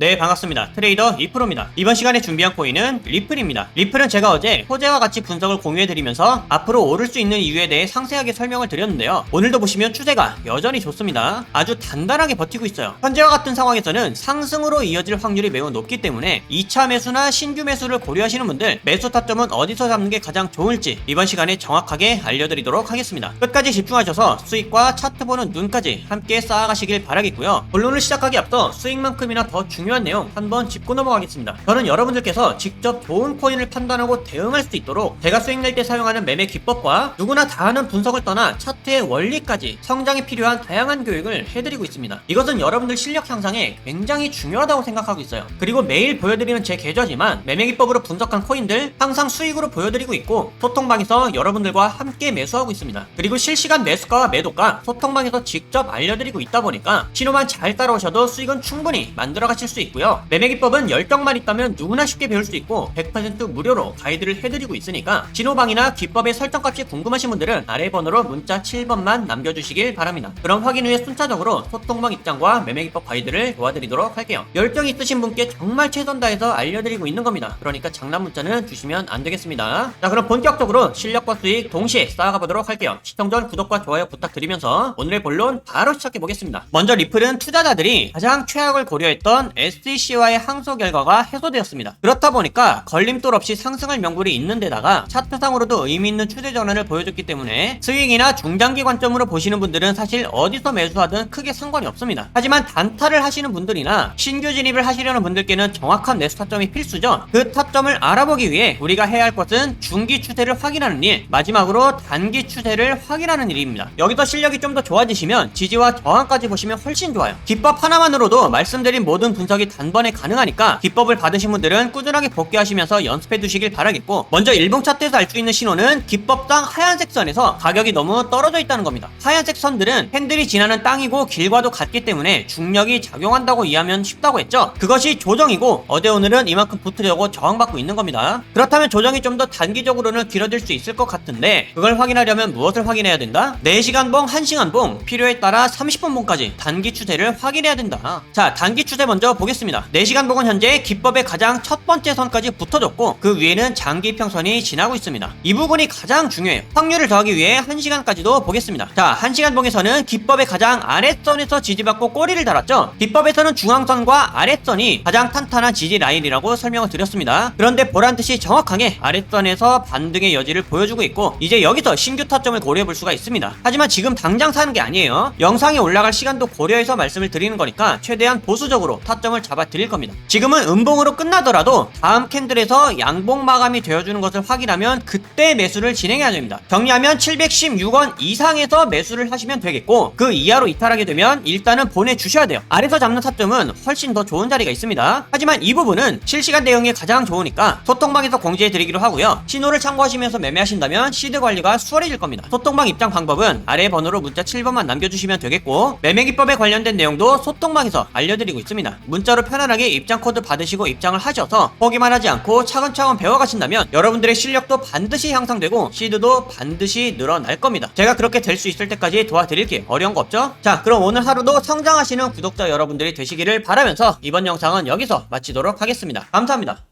네 반갑습니다. 트레이더 이프로입니다. 이번 시간에 준비한 코인은 리플입니다. 리플은 제가 어제 호재와 같이 분석을 공유해드리면서 앞으로 오를 수 있는 이유에 대해 상세하게 설명을 드렸는데요. 오늘도 보시면 추세가 여전히 좋습니다. 아주 단단하게 버티고 있어요. 현재와 같은 상황에서는 상승으로 이어질 확률이 매우 높기 때문에 2차 매수나 신규 매수를 고려하시는 분들 매수 타점은 어디서 잡는 게 가장 좋을지 이번 시간에 정확하게 알려드리도록 하겠습니다. 끝까지 집중하셔서 수익과 차트 보는 눈까지 함께 쌓아가시길 바라겠고요. 본론을 시작하기 앞서 수익만큼이나 더 중요한 내용 한번 짚고 넘어가겠습니다. 저는 여러분들께서 직접 좋은 코인을 판단하고 대응할 수 있도록 제가 수익 낼 때 사용하는 매매 기법과 누구나 다 하는 분석을 떠나 차트의 원리까지 성장에 필요한 다양한 교육을 해드리고 있습니다. 이것은 여러분들 실력 향상에 굉장히 중요하다고 생각하고 있어요. 그리고 매일 보여드리는 제 계좌지만 매매 기법으로 분석한 코인들 항상 수익으로 보여드리고 있고 소통방에서 여러분들과 함께 매수하고 있습니다. 그리고 실시간 매수가와 매도가 소통방에서 직접 알려드리고 있다 보니까 신호만 잘 따라오셔도 수익은 충분히 만들어 가실 수 있고요. 매매 기법은 열정만 있다면 누구나 쉽게 배울 수 있고 100% 무료로 가이드를 해드리고 있으니까 신호방이나 기법의 설정값이 궁금하신 분들은 아래 번호로 문자 7번만 남겨주시길 바랍니다. 그럼 확인 후에 순차적으로 소통방 입장과 매매 기법 가이드를 도와드리도록 할게요. 열정 있으신 분께 정말 최선 다해서 알려드리고 있는 겁니다. 그러니까 장난 문자는 주시면 안 되겠습니다. 자 그럼 본격적으로 실력과 수익 동시에 쌓아가 보도록 할게요. 시청 전 구독과 좋아요 부탁드리면서 오늘의 본론 바로 시작해 보겠습니다. 먼저 리플은 투자자들이 가장 최악을 고려했던 SEC와의 항소 결과가 해소되었습니다. 그렇다 보니까 걸림돌 없이 상승할 명분이 있는 데다가 차트상으로도 의미 있는 추세 전환을 보여줬기 때문에 스윙이나 중장기 관점으로 보시는 분들은 사실 어디서 매수하든 크게 상관이 없습니다. 하지만 단타를 하시는 분들이나 신규 진입을 하시려는 분들께는 정확한 매수 타점이 필수죠. 그 타점을 알아보기 위해 우리가 해야 할 것은 중기 추세를 확인하는 일, 마지막으로 단기 추세를 확인하는 일입니다. 여기서 실력이 좀 더 좋아지시면 지지와 저항까지 보시면 훨씬 좋아요. 기법 하나만으로도 말씀드린 모든 분석이 단번에 가능하니까 기법을 받으신 분들은 꾸준하게 복귀하시면서 연습해 두시길 바라겠고 먼저 일봉 차트에서 알 수 있는 신호는 기법상 하얀색 선에서 가격이 너무 떨어져 있다는 겁니다. 하얀색 선들은 팬들이 지나는 땅이고 길과도 같기 때문에 중력이 작용한다고 이해하면 쉽다고 했죠. 그것이 조정이고 어제 오늘은 이만큼 붙으려고 저항받고 있는 겁니다. 그렇다면 조정이 좀 더 단기적으로는 길어질 수 있을 것 같은데 그걸 확인하려면 무엇을 확인해야 된다? 4시간 봉, 1시간 봉, 필요에 따라 30분 봉까지 단기 추세를 확인해야 된다. 자, 단기 추세 먼저 보겠습니다. 4시간 봉은 현재 기법의 가장 첫 번째 선까지 붙어졌고 그 위에는 장기 평선이 지나고 있습니다. 이 부분이 가장 중요해요. 확률을 더하기 위해 1시간까지도 보겠습니다. 자, 1시간 봉에서는 기법의 가장 아랫선에서 지지받고 꼬리를 달았죠. 기법에서는 중앙선과 아랫선이 가장 탄탄한 지지 라인이라고 설명을 드렸습니다. 그런데 보란듯이 정확하게 아랫선에서 반등의 여지를 보여주고 있고 이제 여기서 신규 타점을 고려해 볼 수가 있습니다. 하지만 지금 당장 사는 게 아니에요. 영상이 올라갈 시간도 고려해서 말씀을 드리는 거니까 최대한 보수적으로 타 점을 잡아 드릴 겁니다. 지금은 음봉으로 끝나더라도 다음 캔들에서 양봉 마감이 되어주는 것을 확인하면 그때 매수를 진행해야 됩니다. 정리하면 716원 이상에서 매수를 하시면 되겠고 그 이하로 이탈하게 되면 일단은 보내주셔야 돼요. 아래서 잡는 타점은 훨씬 더 좋은 자리가 있습니다. 하지만 이 부분은 실시간 대응이 가장 좋으니까 소통방에서 공지해 드리기로 하고요. 신호를 참고하시면서 매매하신다면 시드 관리가 수월해질 겁니다. 소통방 입장 방법은 아래 번호로 문자 7번만 남겨주시면 되겠고 매매 기법에 관련된 내용도 소통방에서 알려드리고 있습니다. 문자로 편안하게 입장 코드 받으시고 입장을 하셔서 포기만 하지 않고 차근차근 배워가신다면 여러분들의 실력도 반드시 향상되고 시드도 반드시 늘어날 겁니다. 제가 그렇게 될 수 있을 때까지 도와드릴게요. 어려운 거 없죠? 자, 그럼 오늘 하루도 성장하시는 구독자 여러분들이 되시기를 바라면서 이번 영상은 여기서 마치도록 하겠습니다. 감사합니다.